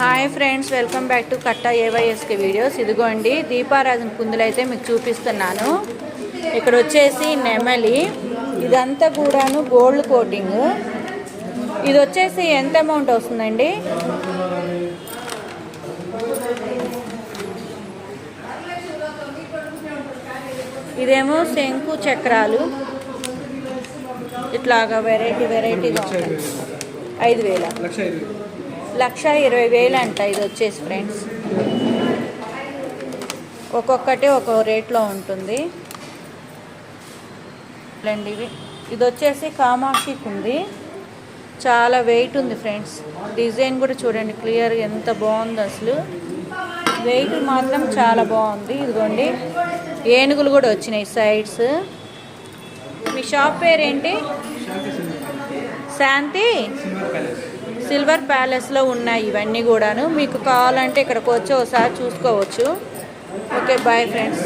Hi friends welcome back to Katta AYSK videos. ఇదిగోండి దీపారాజన కుందులు అయితే మీకు చూపిస్తున్నాను. ఇక్కడ వచ్చేసి నెమలి. ఇదంతా కూడాను గోల్డ్ కోటింగ్. ఇది వచ్చేసి ఎంత అమౌంట్ వస్తుందండి? ఇదేమో శంకు చక్రాలు. ఇట్లాగా వెరైటీ వెరైటీగా ఉంటాయి ఐదు వేల. లక్ష ఇరవై వేలు అంట ఇది వచ్చేసి ఫ్రెండ్స్. ఒక్కొక్కటి ఒక్కో రేట్లో ఉంటుంది. లేండి ఇవి. ఇది వచ్చేసి కామాక్షికి ఉంది. చాలా వెయిట్ ఉంది ఫ్రెండ్స్. డిజైన్ కూడా చూడండి క్లియర్ ఎంత బాగుంది అసలు. వెయిట్ మాత్రం చాలా బాగుంది. ఇదిగోండి ఏనుగులు కూడా వచ్చినాయి సైడ్స్. మీ షాప్ పేరేంటి? శాంతి? సిల్వర్ ప్యాలెస్లో ఉన్నాయి ఇవన్నీ కూడాను. మీకు కావాలంటే ఇక్కడికి వచ్చి ఒకసారి చూసుకోవచ్చు. Okay bye friends.